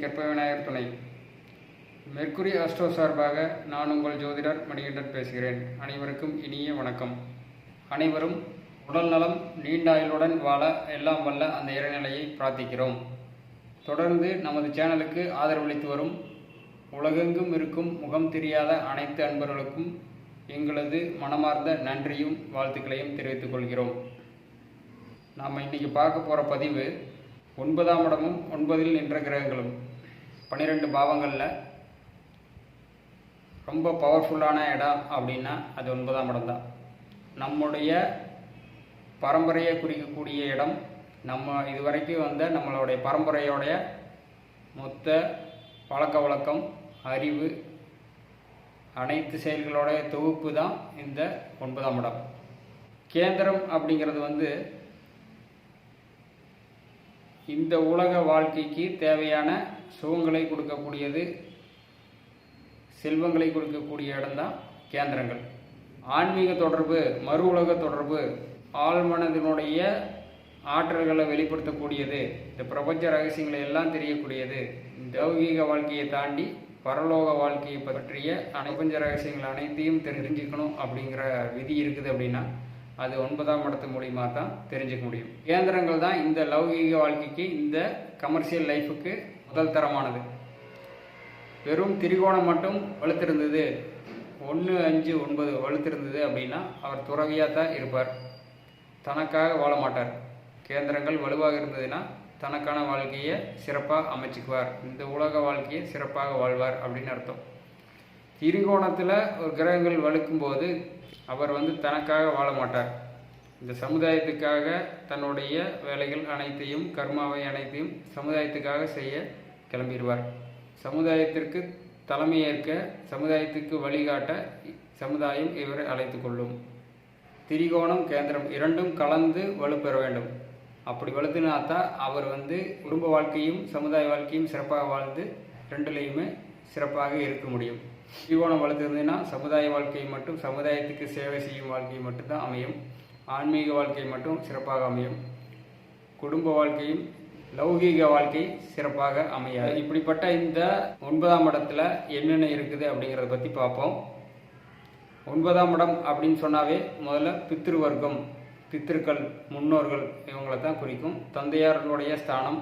கற்ப விநாயகர் துணை mercury astro சார்பாக நான் உங்கள் ஜோதிடர் மணிகண்டன் பேசுகிறேன். அனைவருக்கும் இனிய வணக்கம். அனைவரும் உடல் நலம் நீண்டாயுளுடன் வாழ எல்லாம் வல்ல அந்த இறைநிலையை பிரார்த்திக்கிறோம். தொடர்ந்து நமது சேனலுக்கு ஆதரவளித்து வரும் உலகெங்கும் இருக்கும் முகம் தெரியாத அனைத்து அன்பர்களுக்கும் எங்களது மனமார்ந்த நன்றியும் வாழ்த்துக்களையும் தெரிவித்துக் கொள்கிறோம். நாம் இன்னைக்கு பார்க்க போகிற பதிவு ஒன்பதாம் இடமும் ஒன்பதில் நின்ற கிரகங்களும். பன்னிரெண்டு பாவங்களில் ரொம்ப பவர்ஃபுல்லான இடம் அப்படின்னா அது ஒன்பதாம் இடம் தான். நம்முடைய பரம்பரையை குறிக்கக்கூடிய இடம் நம்ம இதுவரைக்கும் வந்த நம்மளுடைய பரம்பரையோடைய மொத்த பழக்க வழக்கம் அறிவு அனைத்து செயல்களோடைய தொகுப்பு தான் இந்த ஒன்பதாம் இடம். கேந்திரம் அப்படிங்கிறது வந்து இந்த உலக வாழ்க்கைக்கு தேவையான சுகங்களை கொடுக்கக்கூடியது செல்வங்களை கொடுக்கக்கூடிய இடம்தான் கேந்திரங்கள். ஆன்மீக தொடர்பு மறு உலக தொடர்பு ஆழ்மனதினுடைய ஆற்றல்களை வெளிப்படுத்தக்கூடியது இந்த பிரபஞ்ச ரகசியங்களை எல்லாம் தெரியக்கூடியது. இந்த வாழ்க்கையை தாண்டி பரலோக வாழ்க்கையை பற்றிய பிரபஞ்ச ரகசியங்கள் அனைத்தையும் தெரிஞ்சுக்கணும் அப்படிங்கிற விதி இருக்குது அப்படின்னா அது ஒன்பதாம் இடத்து மூலியமாக தான் தெரிஞ்சுக்க முடியும். கேந்திரங்கள் தான் இந்த லௌகீக வாழ்க்கைக்கு இந்த கமர்ஷியல் லைஃபுக்கு முதல் தரமானது. வெறும் திரிகோணம் மட்டும் வலுத்திருந்தது. ஒன்று அஞ்சு ஒன்பது வலுத்திருந்தது அப்படின்னா அவர் துறவியாக தான் இருப்பார். தனக்காக வாழ மாட்டார். கேந்திரங்கள் வலுவாக இருந்ததுன்னா தனக்கான வாழ்க்கையை சிறப்பாக அமைச்சுக்குவார். இந்த உலக வாழ்க்கையை சிறப்பாக வாழ்வார் அப்படின்னு அர்த்தம். திரிகோணத்தில் ஒரு கிரகங்கள் வலுக்கும்போது அவர் வந்து தனக்காக வாழ மாட்டார். இந்த சமுதாயத்துக்காக தன்னுடைய வேலைகள் அனைத்தையும் கர்மாவை அனைத்தையும் சமுதாயத்துக்காக செய்ய கிளம்பிடுவார். சமுதாயத்திற்கு தலைமையேற்க சமுதாயத்துக்கு வழிகாட்ட சமுதாயம் இவரை அழைத்து கொள்ளும். திரிகோணம் கேந்திரம் இரண்டும் கலந்து வலுப்பெற வேண்டும். அப்படி வலுத்தினாத்தான் அவர் வந்து குடும்ப வாழ்க்கையும் சமுதாய வாழ்க்கையும் சிறப்பாக வாழ்ந்து ரெண்டுலேயுமே சிறப்பாக இருக்க முடியும். திரிகோணம் வளர்த்துருந்ததுன்னா சமுதாய வாழ்க்கை மட்டும் சமுதாயத்துக்கு சேவை செய்யும் வாழ்க்கை மட்டும்தான் அமையும். ஆன்மீக வாழ்க்கை மட்டும் சிறப்பாக அமையும். குடும்ப வாழ்க்கையும் லௌகீக வாழ்க்கை சிறப்பாக அமையாது. இப்படிப்பட்ட இந்த ஒன்பதாம் இடத்துல என்னென்ன இருக்குது அப்படிங்கிறத பற்றி பார்ப்போம். ஒன்பதாம் இடம் அப்படின்னு சொன்னாவே முதல்ல பித்ரு வர்க்கம் பித்திருக்கள் முன்னோர்கள் இவங்களை தான் குறிக்கும். தந்தையார்களுடைய ஸ்தானம்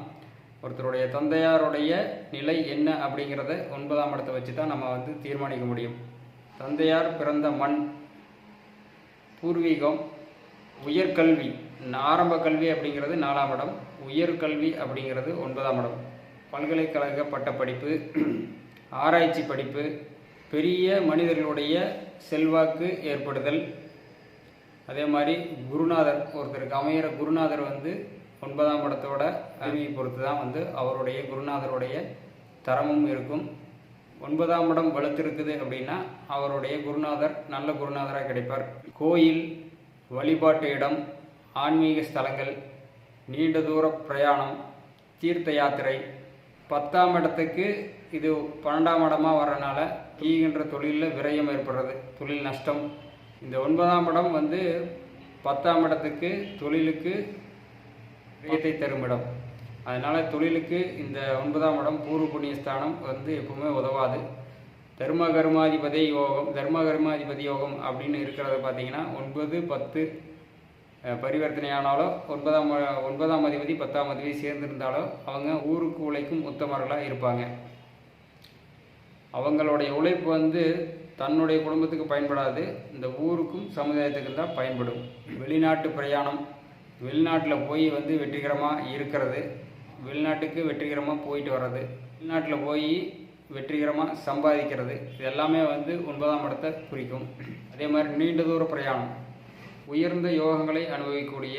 ஒருத்தருடைய தந்தையாருடைய நிலை என்ன அப்படிங்கிறத ஒன்பதாம் இடத்தை வச்சு தான் நம்ம வந்து தீர்மானிக்க முடியும். தந்தையார் பிறந்த மண் பூர்வீகம் உயர்கல்வி. ஆரம்ப கல்வி அப்படிங்கிறது நாலாம் இடம். உயர்கல்வி அப்படிங்கிறது ஒன்பதாம் இடம். பல்கலைக்கழக பட்டப்படிப்பு ஆராய்ச்சி படிப்பு பெரிய மனிதர்களுடைய செல்வாக்கு ஏற்படுதல். அதே மாதிரி குருநாதர் ஒருத்தருக்கு அமையிற குருநாதர் வந்து ஒன்பதாம் இடத்தோட அறிவியை பொறுத்து தான் வந்து அவருடைய குருநாதருடைய தரமும் இருக்கும். ஒன்பதாம் இடம் வலுத்திருக்குது அப்படின்னா அவருடைய குருநாதர் நல்ல குருநாதராக கிடைப்பார். கோயில் வழிபாட்டு இடம் ஆன்மீக ஸ்தலங்கள் நீண்ட தூர பிரயாணம் தீர்த்த யாத்திரை. பத்தாம் இடத்துக்கு இது பன்னெண்டாம் இடமாக வரனால ஈகின்ற தொழிலில் விரயம் ஏற்படுறது தொழில் நஷ்டம். இந்த ஒன்பதாம் இடம் வந்து பத்தாம் இடத்துக்கு தொழிலுக்கு பிரியத்தை தரும் இடம். அதனால் தொழிலுக்கு இந்த ஒன்பதாம் இடம் பூர்வ புண்ணியஸ்தானம் வந்து எப்பவுமே உதவாது. தர்ம கர்மாதிபதி யோகம் தர்ம கர்மாதிபதி யோகம் அப்படின்னு இருக்கிறத பார்த்தீங்கன்னா ஒன்பது பத்து பரிவர்த்தனையானாலோ ஒன்பதாம் ஒன்பதாம் அதிபதி பத்தாம் அதிபதி சேர்ந்திருந்தாலோ அவங்க ஊருக்கு உழைக்கும் உத்தமர்களாக இருப்பாங்க. அவங்களுடைய உழைப்பு வந்து தன்னுடைய குடும்பத்துக்கு பயன்படாது இந்த ஊருக்கும் சமுதாயத்துக்கும் தான் பயன்படும். வெளிநாட்டு பிரயாணம் வெளிநாட்டில் போய் வந்து வெற்றிகரமாக இருக்கிறது. வெளிநாட்டுக்கு வெற்றிகரமாக போயிட்டு வர்றது. வெளிநாட்டில் போய் வெற்றிகரமாக சம்பாதிக்கிறது. இது எல்லாமே வந்து ஒன்பதாம் இடத்தை குறிக்கும். அதே மாதிரி நீண்ட தூர பிரயாணம். உயர்ந்த யோகங்களை அனுபவிக்கக்கூடிய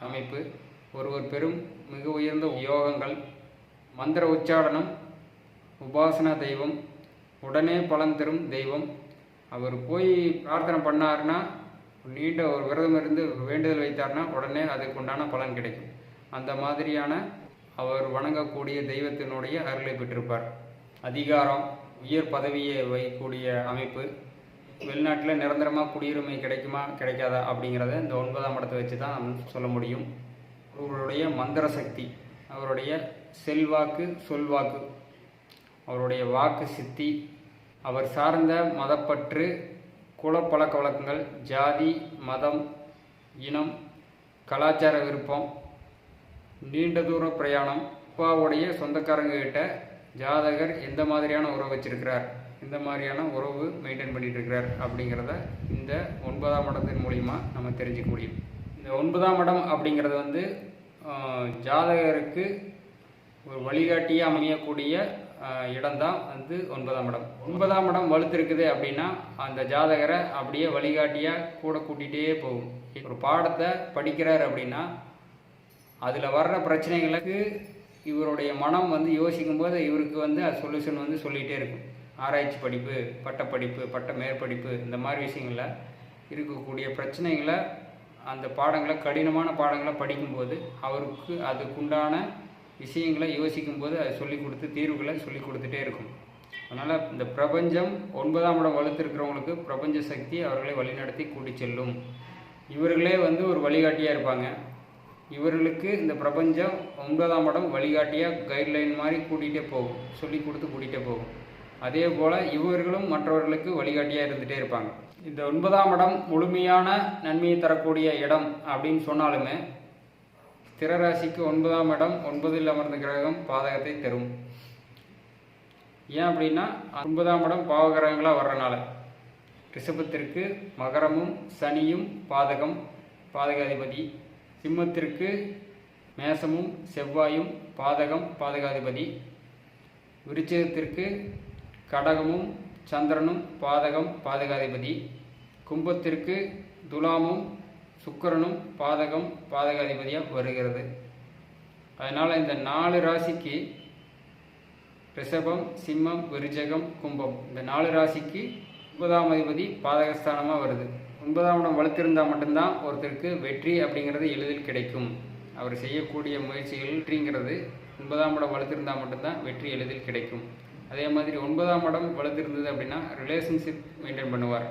அமைப்பு. ஒருவர் பெரும் மிக உயர்ந்த யோகங்கள். மந்திர உச்சாடனம் உபாசனா தெய்வம் உடனே பலன் தரும் தெய்வம். அவர் போய் பிரார்த்தனை பண்ணாருன்னா நீண்ட ஒரு விரதம் இருந்து வேண்டுதல் வைத்தார்னா உடனே அதுக்கு உண்டான பலன் கிடைக்கும். அந்த மாதிரியான அவர் வணங்கக்கூடிய தெய்வத்தினுடைய அருளை பெற்றிருப்பார். அதிகாரம் உயர் பதவியை வைக்கக்கூடிய அமைப்பு வெளிநாட்டில் நிரந்தரமாக குடியுரிமை கிடைக்குமா கிடைக்காதா அப்படிங்கிறத இந்த ஒன்பதாம் இடத்தை வச்சு தான் சொல்ல முடியும். அவருடைய மந்திர சக்தி அவருடைய செல்வாக்கு சொல்வாக்கு அவருடைய வாக்கு சித்தி அவர் சார்ந்த மதப்பற்று குல பழக்க வழக்கங்கள் ஜாதி மதம் இனம் கலாச்சார விருப்பம் நீண்ட தூர பிரயாணம் அப்பாவுடைய சொந்தக்காரங்ககிட்ட ஜாதகர் எந்த மாதிரியான உறவு வச்சிருக்கிறார் இந்த மாதிரியான உறவு மெயின்டைன் பண்ணிட்டு இருக்கிறார் அப்படிங்கிறத இந்த ஒன்பதாம் இடத்தின் மூலிமா நம்ம தெரிஞ்சுக்க முடியும். இந்த ஒன்பதாம் இடம் அப்படிங்கிறது வந்து ஜாதகருக்கு ஒரு வழிகாட்டியாக அமையக்கூடிய இடம்தான் வந்து ஒன்பதாம் இடம். ஒன்பதாம் இடம் வலுத்திருக்குது அப்படின்னா அந்த ஜாதகரை அப்படியே வழிகாட்டியாக கூட கூட்டிகிட்டே போகும். ஒரு பாடத்தை படிக்கிறார் அப்படின்னா அதில் வர்ற பிரச்சனைகளுக்கு இவருடைய மனம் வந்து யோசிக்கும்போது இவருக்கு வந்து அது சொல்யூஷன் வந்து சொல்லிகிட்டே இருக்கும். ஆராய்ச்சி படிப்பு பட்டப்படிப்பு பட்ட மேற்படிப்பு இந்த மாதிரி விஷயங்களில் இருக்கக்கூடிய பிரச்சனைகளை அந்த பாடங்களை கடினமான பாடங்களை படிக்கும்போது அவருக்கு அதுக்குண்டான விஷயங்களை யோசிக்கும்போது அதை சொல்லி கொடுத்து தீர்வுகளை சொல்லி கொடுத்துட்டே இருக்கும். அதனால் இந்த பிரபஞ்சம் ஒன்பதாம் இடம் வலுத்திருக்கிறவங்களுக்கு பிரபஞ்ச சக்தி அவர்களை வழிநடத்தி கூட்டி செல்லும். இவர்களே வந்து ஒரு வழிகாட்டியாக இருப்பாங்க. இவர்களுக்கு இந்த பிரபஞ்சம் ஒன்பதாம் இடம் வழிகாட்டியாக கைட்லைன் மாதிரி கூட்டிகிட்டே போகும். சொல்லி கொடுத்து கூட்டிகிட்டே போகும். அதே போல் இவர்களும் மற்றவர்களுக்கு வழிகாட்டியாக இருந்துகிட்டே இருப்பாங்க. இந்த ஒன்பதாம் இடம் முழுமையான நன்மையை தரக்கூடிய இடம் அப்படின்னு சொன்னாலுமே திரராசிக்கு ஒன்பதாம் இடம் ஒன்பதில் அமர்ந்த கிரகம் பாதகத்தை தரும். ஏன் அப்படின்னா ஒன்பதாம் இடம் பாவகிரகங்களாக வர்றனால. ரிஷபத்திற்கு மகரமும் சனியும் பாதகம் பாதகாதிபதி. சிம்மத்திற்கு மேசமும் செவ்வாயும் பாதகம் பாதகாதிபதி. விருச்சகத்திற்கு கடகமும் சந்திரனும் பாதகம் பாதகாதிபதி. கும்பத்திற்கு துலாமும் சுக்கரனும் பாதகம் பாதகாதிபதியாக வருகிறது. அதனால் இந்த நாலு ராசிக்கு ரிஷபம் சிம்மம் விருஜகம் கும்பம். இந்த நாலு ராசிக்கு ஒன்பதாம் அதிபதி பாதகஸ்தானமாக வருது. ஒன்பதாம் இடம் வளர்த்திருந்தால் மட்டும்தான் ஒருத்தருக்கு வெற்றி அப்படிங்கிறது எளிதில் கிடைக்கும். அவர் செய்யக்கூடிய முயற்சிகள் வெற்றிங்கிறது ஒன்பதாம் இடம் வளர்த்திருந்தால் மட்டும்தான் வெற்றி எளிதில் கிடைக்கும். அதே மாதிரி ஒன்பதாம் இடம் வளர்த்திருந்தது அப்படின்னா ரிலேஷன்ஷிப் மெயின்டைன் பண்ணுவார்.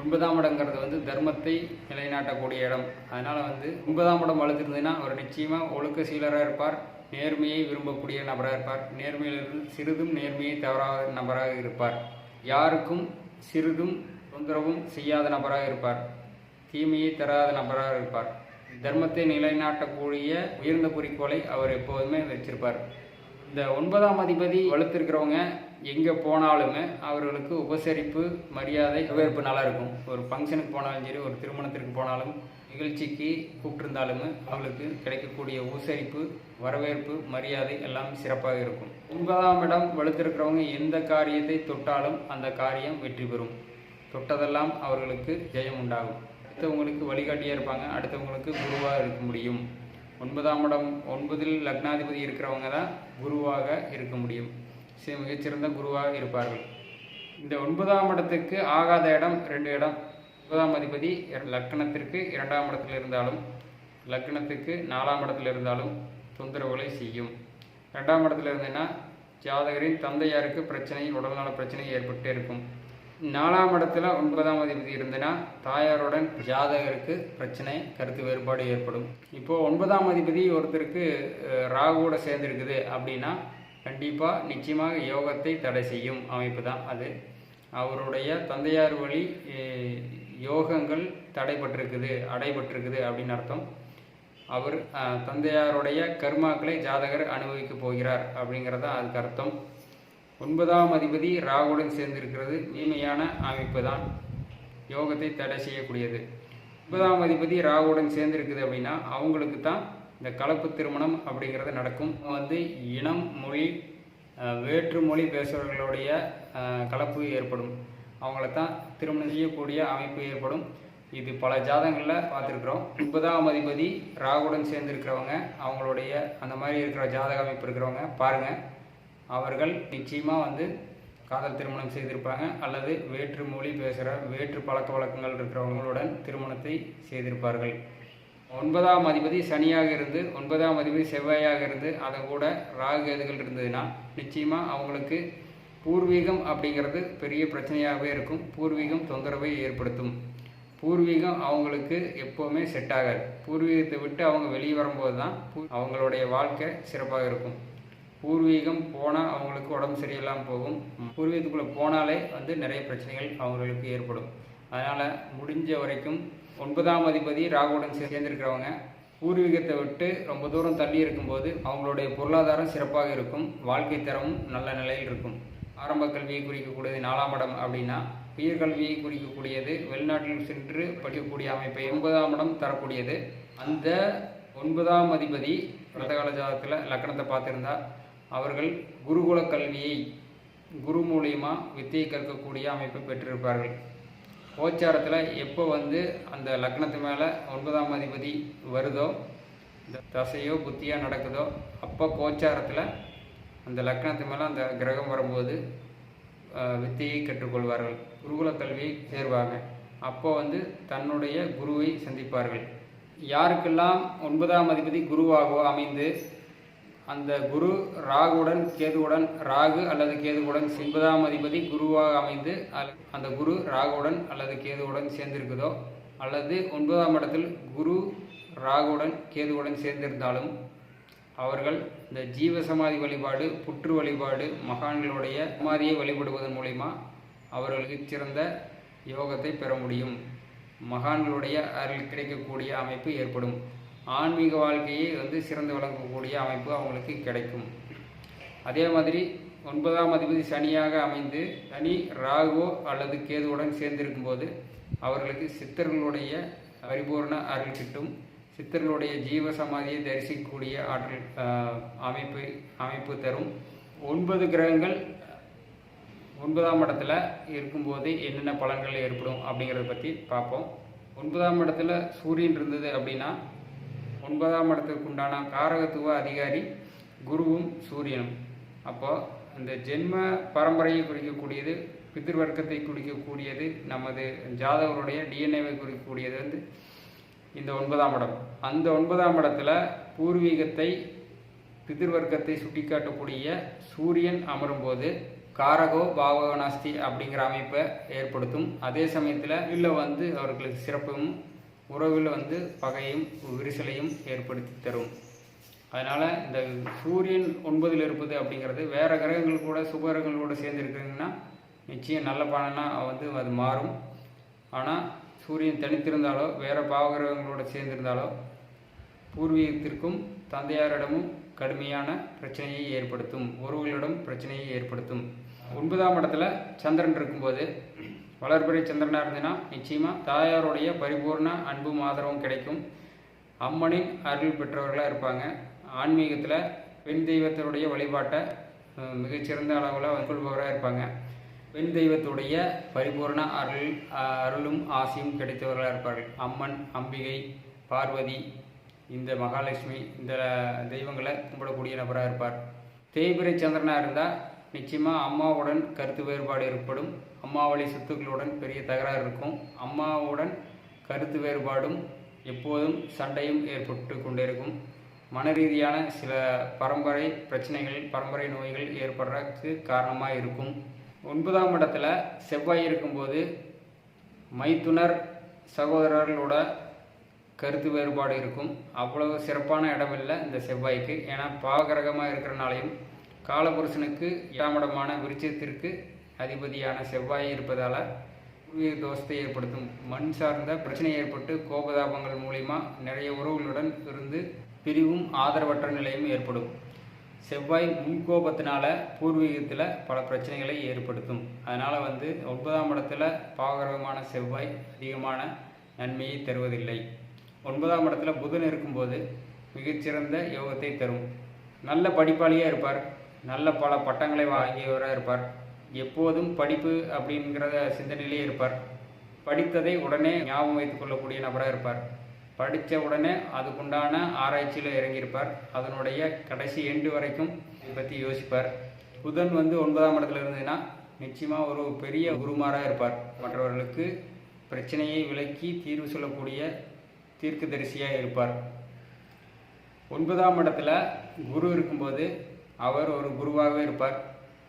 ஒன்பதாம் இடங்கிறது வந்து தர்மத்தை நிலைநாட்டக்கூடிய இடம். அதனால் வந்து ஒன்பதாம் இடம் வளர்த்துருந்ததுன்னா அவர் நிச்சயமாக ஒழுக்க சீலராக இருப்பார். நேர்மையை விரும்பக்கூடிய நபராக இருப்பார். நேர்மையிலிருந்து சிறிதும் நேர்மையை தவறாத நபராக இருப்பார். யாருக்கும் சிறிதும் தொந்தரவும் செய்யாத நபராக இருப்பார். தீமையை தராத நபராக இருப்பார். தர்மத்தை நிலைநாட்டக்கூடிய உயர்ந்த குறிக்கோளை அவர் எப்போதுமே வச்சிருப்பார். இந்த ஒன்பதாம் அதிபதி வலுத்திருக்கிறவங்க எங்கே போனாலுமே அவர்களுக்கு உபசரிப்பு மரியாதை வரவேற்பு நல்லாயிருக்கும் ஒரு ஃபங்க்ஷனுக்கு போனாலும் சரி ஒரு திருமணத்திற்கு போனாலும் நிகழ்ச்சிக்கு கூப்பிட்டிருந்தாலுமே அவளுக்கு கிடைக்கக்கூடிய உபசரிப்பு வரவேற்பு மரியாதை எல்லாம் சிறப்பாக இருக்கும். ஒன்பதாம் இடம் வலுத்திருக்கிறவங்க எந்த காரியத்தை தொட்டாலும் அந்த காரியம் வெற்றி பெறும். தொட்டதெல்லாம் அவர்களுக்கு ஜெயம் உண்டாகும். அடுத்தவங்களுக்கு வழிகாட்டியாக இருப்பாங்க. அடுத்தவங்களுக்கு குருவாக இருக்க முடியும். ஒன்பதாம் இடம் ஒன்பதில் லக்னாதிபதி இருக்கிறவங்க தான் குருவாக இருக்க முடியும். மிகச்சிறந்த குருவாக இருப்பார்கள். இந்த ஒன்பதாம் இடத்துக்கு ஆகாத இடம் ரெண்டு இடம். ஒன்பதாம் அதிபதி லக்னத்திற்கு இரண்டாம் இடத்தில் இருந்தாலும் லக்னத்துக்கு நாலாம் இடத்தில் இருந்தாலும் தொந்தரவுகளை செய்யும். ரெண்டாம் இடத்துல இருந்ததுன்னா ஜாதகரின் தந்தையாருக்கு பிரச்சனை உடல்நல பிரச்சனை ஏற்பட்டே இருக்கும். நாலாம் இடத்துல ஒன்பதாம் அதிபதி இருந்ததுன்னா தாயாருடன் ஜாதகருக்கு பிரச்சனை கருத்து வேறுபாடு ஏற்படும். இப்போது ஒன்பதாம் அதிபதி ஒருத்தருக்கு ராகுவோட சேர்ந்துருக்குது அப்படின்னா கண்டிப்பாக நிச்சயமாக யோகத்தை தடை செய்யும் அமைப்பு தான் அது. அவருடைய தந்தையார் வழி யோகங்கள் தடைபட்டிருக்குது அடைபட்டிருக்குது அப்படின்னு அர்த்தம். அவர் தந்தையாருடைய கர்மாக்களை ஜாதகர் அனுபவிக்க போகிறார் அப்படிங்கிறது தான் அதுக்கு அர்த்தம். ஒன்பதாம் அதிபதி ராகுடன் சேர்ந்திருக்கிறது தீமையான அமைப்பு தான் யோகத்தை தடை செய்யக்கூடியது. ஒன்பதாம் அதிபதி ராகுடன் சேர்ந்திருக்குது அப்படின்னா அவங்களுக்கு தான் இந்த கலப்பு திருமணம் அப்படிங்கிறது நடக்கும். வந்து இனம் மொழி வேற்று மொழி பேசுபவர்களுடைய கலப்பு ஏற்படும். அவங்கள தான் திருமணம் செய்யக்கூடிய அமைப்பு ஏற்படும். இது பல ஜாதகங்களில் பார்த்துருக்குறோம். ஒன்பதாம் அதிபதி ராகுடன் சேர்ந்துருக்கிறவங்க அவங்களுடைய அந்த மாதிரி இருக்கிற ஜாதக அமைப்பு இருக்கிறவங்க பாருங்கள் அவர்கள் நிச்சயமாக வந்து காதல் திருமணம் செய்திருப்பாங்க. அல்லது வேற்று மொழி பேசுகிற வேற்று பழக்க வழக்கங்கள் இருக்கிறவங்களுடன் திருமணத்தை செய்திருப்பார்கள். ஒன்பதாம் அதிபதி சனியாக இருந்து ஒன்பதாம் அதிபதி செவ்வாயாக இருந்து அதை கூட ராகு கேதுகள் இருந்ததுன்னா நிச்சயமாக அவங்களுக்கு பூர்வீகம் அப்படிங்கிறது பெரிய பிரச்சனையாகவே இருக்கும். பூர்வீகம் தொந்தரவை ஏற்படுத்தும். பூர்வீகம் அவங்களுக்கு எப்போவுமே செட் ஆகாது. பூர்வீகத்தை விட்டு அவங்க வெளியே வரும்போது தான் அவங்களுடைய வாழ்க்கை சிறப்பாக இருக்கும். பூர்வீகம் போனால் அவங்களுக்கு உடம்பு சரியில்லாமல் போகும். பூர்வீகத்துக்குள்ளே போனாலே வந்து நிறைய பிரச்சனைகள் அவங்களுக்கு ஏற்படும். அதனால் முடிஞ்ச வரைக்கும் ஒன்பதாம் அதிபதி ராகுடன் சேர்ந்திருக்கிறவங்க பூர்வீகத்தை விட்டு ரொம்ப தூரம் தள்ளி இருக்கும்போது அவங்களுடைய பொருளாதாரம் சிறப்பாக இருக்கும் வாழ்க்கை தரமும் நல்ல நிலையில் இருக்கும். ஆரம்ப கல்வியை குறிக்கக்கூடியது நாலாம் இடம் அப்படின்னா உயர்கல்வியை குறிக்கக்கூடியது வெளிநாட்டில் சென்று படிக்கக்கூடிய அமைப்பை ஒன்பதாம் இடம் தரக்கூடியது. அந்த ஒன்பதாம் அதிபதி ரதகால ஜாதகத்தில் லக்கணத்தை பார்த்துருந்தா அவர்கள் குருகுல கல்வியை குரு மூலியமாக வித்தியை கற்கக்கூடிய அமைப்பை பெற்றிருப்பார்கள். கோச்சாரத்தில் எப்போ வந்து அந்த லக்னத்து மேலே ஒன்பதாம் அதிபதி வருதோ இந்த தசையோ புத்தியோ நடக்குதோ அப்போ கோச்சாரத்தில் அந்த லக்னத்து மேலே அந்த கிரகம் வரும்போது வித்தையை கற்றுக்கொள்வார்கள். குருகுல கல்வியை சேர்வாங்க அப்போ வந்து தன்னுடைய குருவை சந்திப்பார்கள். யாருக்கெல்லாம் ஒன்பதாம் அதிபதி குருவாகவோ அமைந்து அந்த குரு ராகுடன் கேதுவுடன் ராகு அல்லது கேதுவுடன் ஒன்பதாம் அதிபதி குருவாக அமைந்து அந்த குரு ராகுடன் அல்லது கேதுவுடன் சேர்ந்திருக்குதோ அல்லது ஒன்பதாம் இடத்தில் குரு ராகுடன் கேதுவுடன் சேர்ந்திருந்தாலும் அவர்கள் இந்த ஜீவ சமாதி வழிபாடு புற்று வழிபாடு மகான்களுடைய மாதிரியை வழிபடுவதன் மூலிமா அவர்களுக்கு சிறந்த யோகத்தை பெற முடியும். மகான்களுடைய அருள் கிடைக்கக்கூடிய அமைப்பு ஏற்படும். ஆன்மீக வாழ்க்கையை வந்து சிறந்து விளங்கக்கூடிய அமைப்பு அவங்களுக்கு கிடைக்கும். அதே மாதிரி ஒன்பதாம் அதிபதி சனியாக அமைந்து சனி ராகுவோ அல்லது கேதுவுடன் சேர்ந்திருக்கும் போது அவர்களுக்கு சித்தர்களுடைய பரிபூர்ண அருள் கிட்டும். சித்தர்களுடைய ஜீவ சமாதியை தரிசிக்கக்கூடிய ஆற்றல் அமைப்பு அமைப்பு தரும். ஒன்பது கிரகங்கள் ஒன்பதாம் இடத்துல இருக்கும்போது என்னென்ன பலன்கள் ஏற்படும் அப்படிங்கிறத பற்றி பார்ப்போம். ஒன்பதாம் இடத்துல சூரியன் இருந்தது அப்படின்னா ஒன்பதாம் இடத்துக்கு உண்டான காரகத்துவ அதிகாரி குருவும் சூரியனும். அப்போ இந்த ஜென்ம பரம்பரையை குறிக்கக்கூடியது பிதிர்வர்க்கத்தை குறிக்கக்கூடியது நமது ஜாதகருடைய டிஎன்ஏவை குறிக்கக்கூடியது வந்து இந்த ஒன்பதாம் இடம். அந்த ஒன்பதாம் இடத்துல பூர்வீகத்தை பிதிர்வர்க்கத்தை சுட்டிக்காட்டக்கூடிய சூரியன் அமரும்போது காரகோ பாவகோ நாஸ்தி அப்படிங்கிற அமைப்பை ஏற்படுத்தும். அதே சமயத்தில் இல்லை வந்து அவர்களுக்கு சிறப்பும் உறவில் வந்து பகையும் விரிசலையும் ஏற்படுத்தி தரும். அதனால் இந்த சூரியன் ஒன்பதில் இருப்பது அப்படிங்கிறது வேறு கிரகங்கள் கூட சுபகிரகங்கள் கூட சேர்ந்துருக்குறீங்கன்னா நிச்சயம் நல்ல பலனாக வந்து அது மாறும். ஆனால் சூரியன் தனித்திருந்தாலோ வேறு பாவகிரகங்களோட சேர்ந்திருந்தாலோ பூர்வீகத்திற்கும் தந்தையாரிடமும் கடுமையான பிரச்சனையை ஏற்படுத்தும். உறவுகளிடம் பிரச்சனையை ஏற்படுத்தும். ஒன்பதாம் இடத்துல சந்திரன் இருக்கும்போது வளர்பிறை சந்திரனாக இருந்ததுன்னா நிச்சயமாக தாயாருடைய பரிபூர்ண அன்பும் ஆதரவும் கிடைக்கும். அம்மனின் அருள் பெற்றவர்களாக இருப்பாங்க. ஆன்மீகத்தில் பெண் தெய்வத்தினுடைய வழிபாட்டை மிகச்சிறந்த அளவில் கொள்பவராக இருப்பாங்க. பெண் தெய்வத்துடைய பரிபூர்ண அருள் அருளும் ஆசையும் கிடைத்தவர்களாக இருப்பார்கள். அம்மன் அம்பிகை பார்வதி இந்த மகாலட்சுமி இந்த தெய்வங்களை கும்பிடக்கூடிய நபராக இருப்பார். தேய்பிரை சந்திரனாக இருந்தால் நிச்சயமாக அம்மாவுடன் கருத்து வேறுபாடு ஏற்படும். அம்மாவளி சொத்துக்களுடன் பெரிய தகராறு இருக்கும். அம்மாவுடன் கருத்து வேறுபாடும் எப்போதும் சண்டையும் ஏற்பட்டு கொண்டிருக்கும் மன ரீதியான சில பரம்பரை பிரச்சனைகள் பரம்பரை நோய்கள் ஏற்படுறதுக்கு காரணமாக இருக்கும். ஒன்பதாம் இடத்துல செவ்வாய் இருக்கும்போது மைத்துனர் சகோதரர்களோட கருத்து வேறுபாடு இருக்கும். அவ்வளவு சிறப்பான இடம் இல்லை இந்த செவ்வாய்க்கு. ஏன்னா பாவகிரகமாக இருக்கிறனாலையும் காலபுருஷனுக்கு ஏழாமடமான விருச்சத்திற்கு அதிபதியான செவ்வாய் இருப்பதால் தோஷத்தை ஏற்படுத்தும். மண் சார்ந்த பிரச்சனை ஏற்பட்டு கோபதாபங்கள் மூலிமா நிறைய உறவுகளுடன் இருந்து பிரிவும் ஆதரவற்ற நிலையும் ஏற்படும். செவ்வாய் முன்கோபத்தினால பூர்வீகத்தில் பல பிரச்சனைகளை ஏற்படுத்தும். அதனால் வந்து ஒன்பதாம் இடத்துல பாவகிரகமான செவ்வாய் அதிகமான நன்மையை தருவதில்லை. ஒன்பதாம் இடத்துல புதன் இருக்கும்போது மிகச்சிறந்த யோகத்தை தரும். நல்ல படிப்பாளியாக இருப்பார். நல்ல பல பட்டங்களை வாங்கியவராக இருப்பார். எப்போதும் படிப்பு அப்படிங்கிறத சிந்தனையிலே இருப்பார். படித்ததை உடனே ஞாபகம் வைத்துக் கொள்ளக்கூடிய நபராக இருப்பார். படித்த உடனே அதுக்குண்டான ஆராய்ச்சியில் இறங்கியிருப்பார். அதனுடைய கடைசி எண்டு வரைக்கும் இதை பற்றி யோசிப்பார். புதன் வந்து ஒன்பதாம் இடத்துல இருந்ததுன்னா நிச்சயமாக ஒரு பெரிய குருமாராக இருப்பார். மற்றவர்களுக்கு பிரச்சனையை விலக்கி தீர்வு சொல்லக்கூடிய தீர்க்கதரிசியாக இருப்பார். ஒன்பதாம் இடத்துல குரு இருக்கும்போது அவர் ஒரு குருவாகவே இருப்பார்.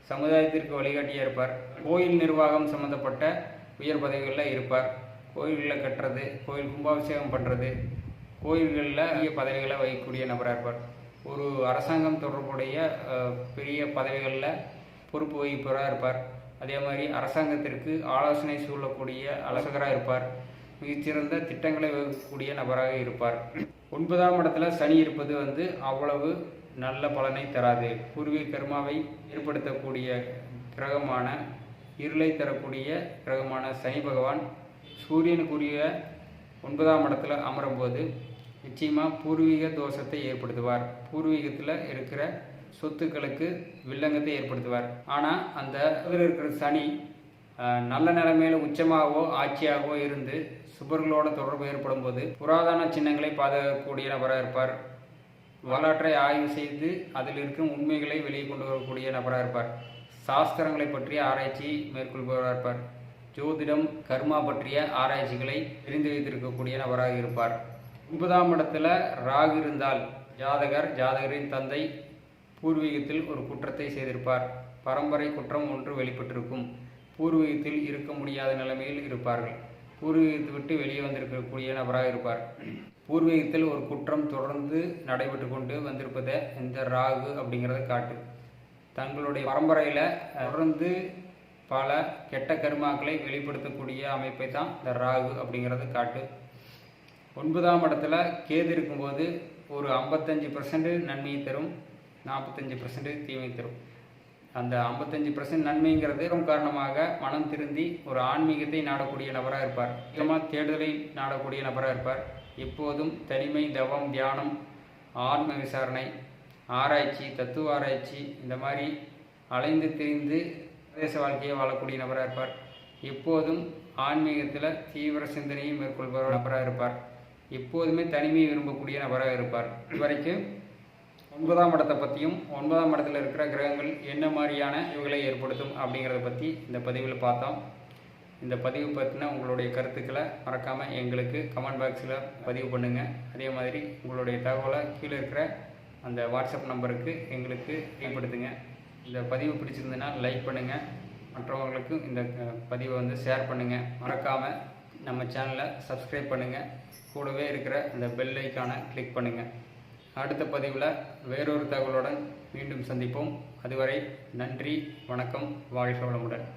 சமுதாயத்திற்கு வழிகாட்டியாக இருப்பார். கோயில் நிர்வாகம் சம்மந்தப்பட்ட உயர் பதவிகளில் இருப்பார். கோயில்களில் கட்டுறது கோயில் கும்பாபிஷேகம் பண்ணுறது கோயில்களில் அதிக பதவிகளை வகிக்கக்கூடிய நபராக இருப்பார். ஒரு அரசாங்கம் தொடர்புடைய பெரிய பதவிகளில் பொறுப்பு வகிப்பவராக இருப்பார். அதே மாதிரி அரசாங்கத்திற்கு ஆலோசனை சொல்லக்கூடிய அலசகராக இருப்பார். மிகச்சிறந்த திட்டங்களை வகுக்கக்கூடிய நபராக இருப்பார். ஒன்பதாம் இடத்துல சனி இருப்பது வந்து அவ்வளவு நல்ல பலனை தராது. பூர்வீக கர்மாவை ஏற்படுத்தக்கூடிய கிரகமான இருளை தரக்கூடிய கிரகமான சனி பகவான் சூரியனுக்குரிய ஒன்பதாம் இடத்துல அமரும்போது நிச்சயமாக பூர்வீக தோஷத்தை ஏற்படுத்துவார். பூர்வீகத்தில் இருக்கிற சொத்துக்களுக்கு வில்லங்கத்தை ஏற்படுத்துவார். ஆனால் அந்த இதில் இருக்கிற சனி நல்ல நிலைமையில உச்சமாகவோ ஆட்சியாகவோ இருந்து சுபர்களோட தொடர்பு ஏற்படும் போது புராதன சின்னங்களை பாதுகாக்கக்கூடிய நபராக இருப்பார். வரலாற்றை ஆய்வு செய்து அதில் இருக்கும் உண்மைகளை வெளியே கொண்டு வரக்கூடிய நபராக இருப்பார். சாஸ்திரங்களை பற்றிய ஆராய்ச்சி மேற்கொள்பவராக இருப்பார். ஜோதிடம் கர்மா பற்றிய ஆராய்ச்சிகளை தெரிந்து வைத்திருக்கக்கூடிய நபராக இருப்பார். ஒன்பதாம் இடத்துல ராகு இருந்தால் ஜாதகர் ஜாதகரின் தந்தை பூர்வீகத்தில் ஒரு குற்றத்தை செய்திருப்பார். பரம்பரை குற்றம் ஒன்று வெளிப்பட்டிருக்கும். பூர்வீகத்தில் இருக்க முடியாத நிலைமையில் இருப்பார்கள். பூர்வீகத்தை விட்டு வெளியே வந்திருக்கக்கூடிய நபராக இருப்பார். பூர்வீகத்தில் ஒரு குற்றம் தொடர்ந்து நடைபெற்று கொண்டு வந்திருப்பதை இந்த ராகு அப்படிங்கிறத காட்டு. தங்களுடைய பரம்பரையில் தொடர்ந்து பல கெட்ட கருமாக்களை வெளிப்படுத்தக்கூடிய அமைப்பை தான் இந்த ராகு அப்படிங்கிறது காட்டு. ஒன்பதாம் இடத்துல கேது இருக்கும்போது ஒரு ஐம்பத்தஞ்சு பர்சன்ட் நன்மையை தரும் நாற்பத்தஞ்சு பர்சன்ட் தீமை தரும். அந்த ஐம்பத்தஞ்சு பர்சன்ட் நன்மைங்கிறது காரணமாக மனம் திருந்தி ஒரு ஆன்மீகத்தை நாடக்கூடிய நபராக இருப்பார். முக்கியமாக தேடுதலை நாடக்கூடிய நபராக இருப்பார். எப்போதும் தனிமை தவம் தியானம் ஆன்ம விசாரணை ஆராய்ச்சி தத்துவ ஆராய்ச்சி இந்த மாதிரி அலைந்து திரிந்து பிரதேச வாழ்க்கையை வாழக்கூடிய நபராக இருப்பார். எப்போதும் ஆன்மீகத்தில் தீவிர சிந்தனையை மேற்கொள்பவர் நபராக இருப்பார். எப்போதுமே தனிமையை விரும்பக்கூடிய நபராக இருப்பார். இதுவரைக்கும் ஒன்பதாம் இடத்தை பற்றியும் ஒன்பதாம் இடத்துல இருக்கிற கிரகங்கள் என்ன மாதிரியான இவைகளை ஏற்படுத்தும் அப்படிங்கிறத பற்றி இந்த பதிவில் பார்த்தோம். இந்த பதிவு பற்றின உங்களுடைய கருத்துக்களை மறக்காமல் எங்களுக்கு கமெண்ட் பாக்ஸில் பதிவு பண்ணுங்கள் அதே மாதிரி உங்களுடைய தகவலை கீழே இருக்கிற அந்த வாட்ஸ்அப் நம்பருக்கு எங்களுக்கு தெரியப்படுத்துங்க. இந்த பதிவு பிடிச்சிருந்ததுன்னா லைக் பண்ணுங்கள் மற்றவங்களுக்கு இந்த பதிவை வந்து ஷேர் பண்ணுங்கள் மறக்காமல் நம்ம சேனலை சப்ஸ்கிரைப் பண்ணுங்கள் கூடவே இருக்கிற அந்த பெல் ஐக்கானை கிளிக் பண்ணுங்கள் அடுத்த பதிவில் வேறொரு தகவலுடன் மீண்டும் சந்திப்போம். அதுவரை நன்றி வணக்கம் வாழ்க வளமுடன்.